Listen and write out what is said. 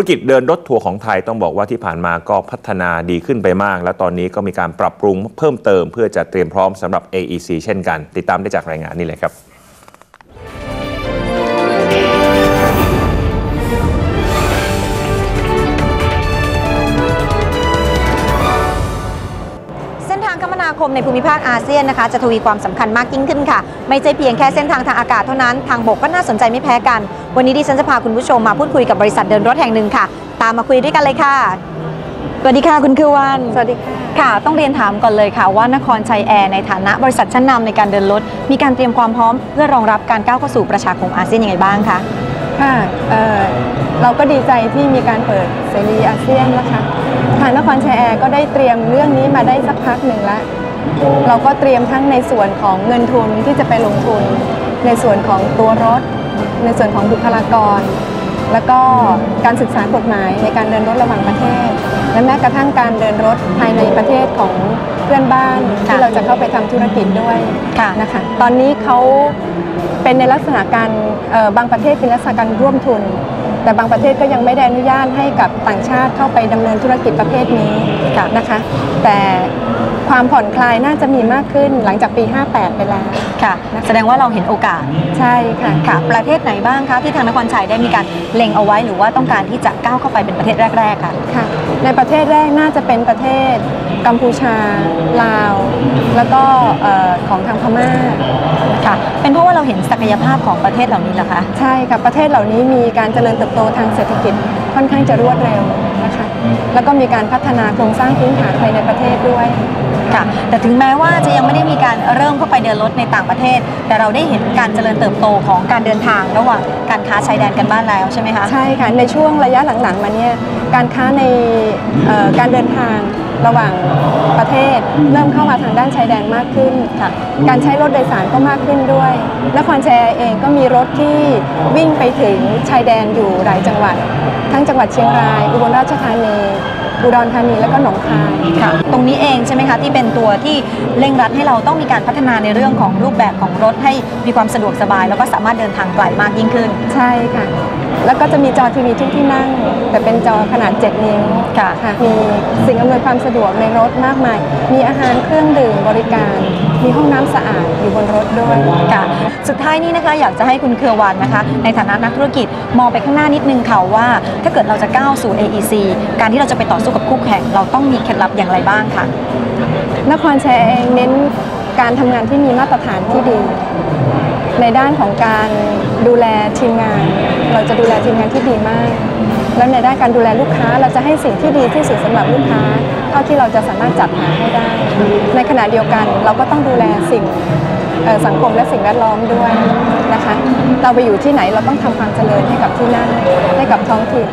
รกิจเดินรถทัวร์ของไทยต้องบอกว่าที่ผ่านมาก็พัฒนาดีขึ้นไปมาก และตอนนี้ก็มีการปรับปรุงเพิ่มเติมเพื่อจะเตรียมพร้อมสำหรับ AEC เช่นกัน ติดตามได้จากรายงานนี้เลยครับางคมนาคมในภูมิภาคอาเซียนนะคะจะทวีความสำคัญมากยิ่งขึ้นค่ะ ไม่ใช่เพียงแค่เส้นทางทางอากาศเท่านั้น ทางบกก็น่าสนใจไม่แพ้กัน วันนี้ดิฉันจะพาคุณผู้ชมมาพูดคุยกับบริษัทเดินรถแห่งหนึ่งค่ะ ตามมาคุยด้วยกันเลยค่ะ สวัสดีค่ะคุณคือวัน สวัสดีค่ะค่ะต้องเรียนถามก่อนเลยค่ะว่านครชัยแอร์ในฐานะบริษัทชั้นนำในการเดินรถ มีการเตรียมความพร้อมเพื่อรองรับการก้าวเข้าสู่ประชาคมอาเซียนยังไงบ้างคะ ค่ะเเราก็ดีใจที่มีการเปิดเสรีอาเซียนนะคะทางนครชัยแอร์ก็ได้เตรียมเรื่องนี้มาได้สักพักหนึ่งแล้ว เราก็เตรียมทั้งในส่วนของเงินทุนที่จะไปลงทุน ในส่วนของตัวรถ ในส่วนของบุคลากร แล้วก็การศึกษากฎหมายในการเดินรถระหว่างประเทศ และแม้กระทั่งการเดินรถภายในประเทศของเพื่อนบ้านที่เราจะเข้าไปทำธุรกิจด้วยค่ะนะคะตอนนี้เขาเป็นในลักษณะการเอ่อบางประเทศเป็นลักษณะการร่วมทุน แต่บางประเทศก็ยังไม่ได้อนุญาตให้กับต่างชาติเข้าไปดำเนินธุรกิจประเภทนี้นะคะ แต่ ความผ่อนคลายน่าจะมีมากขึ้นหลังจากปี 58 ไปแล้ว ค่ะ แสดงว่าเราเห็นโอกาส ใช่ค่ะค่ะ ประเทศไหนบ้างคะที่ทางนครชัยได้มีการเล็งเอาไว้หรือว่าต้องการที่จะก้าวเข้าไปเป็นประเทศแรก ๆ ค่ะ ค่ะ ในประเทศแรกน่าจะเป็นประเทศกัมพูชา ลาว แล้วก็เอ่อของทางพม่า ค่ะ เป็นเพราะว่าเราเห็นศักยภาพของประเทศเหล่านี้เหรอคะ ใช่ค่ะ ประเทศเหล่านี้มีการเจริญเติบโตทางเศรษฐกิจค่อนข้างจะรวดเร็วนะคะ แล้วก็มีการพัฒนาโครงสร้างพื้นฐานภายในประเทศด้วย ค่ะ แต่ถึงแม้ว่าจะยังไม่ได้มีการเริ่มเข้าไปเดินรถในต่างประเทศ แต่เราได้เห็นการเจริญเติบโตของการเดินทางระหว่างการค้าชายแดนกันบ้านแล้วใช่ไหมคะ ใช่ค่ะ ในช่วงระยะหลังๆมาเนี่ย การค้าในเอ่อการเดินทาง ระหว่างประเทศ เริ่มเข้ามาทางด้านชายแดนมากขึ้นค่ะการใช้รถโดยสารก็มากขึ้นด้วยนครชัยเองก็มีรถที่วิ่งไปถึงชายแดนอยู่หลายจังหวัด ทั้งจังหวัดเชียงราย อุบลราชธานี อุดรธานีและก็หนองคายค่ะตรงนี้เองใช่ไหมคะที่เป็นตัวที่เร่งรัดให้เราต้องมีการพัฒนาในเรื่องของรูปแบบของรถให้มีความสะดวกสบาย แล้วก็สามารถเดินทางไกลมากยิ่งขึ้น ใช่ค่ะ แล้วก็จะมีจอทีวีทุกที่นั่ง แต่เป็นจอขนาด 7 นิ้วค่ะ มีสิ่งอำนวยความสะดวกในรถมากมาย มีอาหารเครื่องดื่มบริการ มีห้องน้ำสะอาดอยู่บนรถด้วยค่ะสุดท้ายนี้นะคะอยากจะให้คุณเครือวันนะคะ ในฐานะนักธุรกิจมองไปข้างหน้านิดนึงค่ะว่า ถ้าเกิดเราจะก้าวสู่ AEC การที่เราจะไปต่อสู้กับคู่แข่ง เราต้องมีเคล็ดลับอย่างไรบ้างค่ะ นครชัยเองเน้นการทำงานที่มีมาตรฐานที่ดี ในด้านของการดูแลทีมงาน เราจะดูแลทีมงานที่ดีมาก แล้วในด้านการดูแลลูกค้า เราจะให้สิ่งที่ดีที่สุดสำหรับลูกค้า เท่าที่เราจะสามารถจัดหาให้ได้ ในขณะเดียวกันเราก็ต้องดูแลสิ่งสังคมและสิ่งแวดล้อมด้วยนะคะ เราไปอยู่ที่ไหนเราต้องทำความเจริญให้กับที่นั่นให้กับท้องถิ่น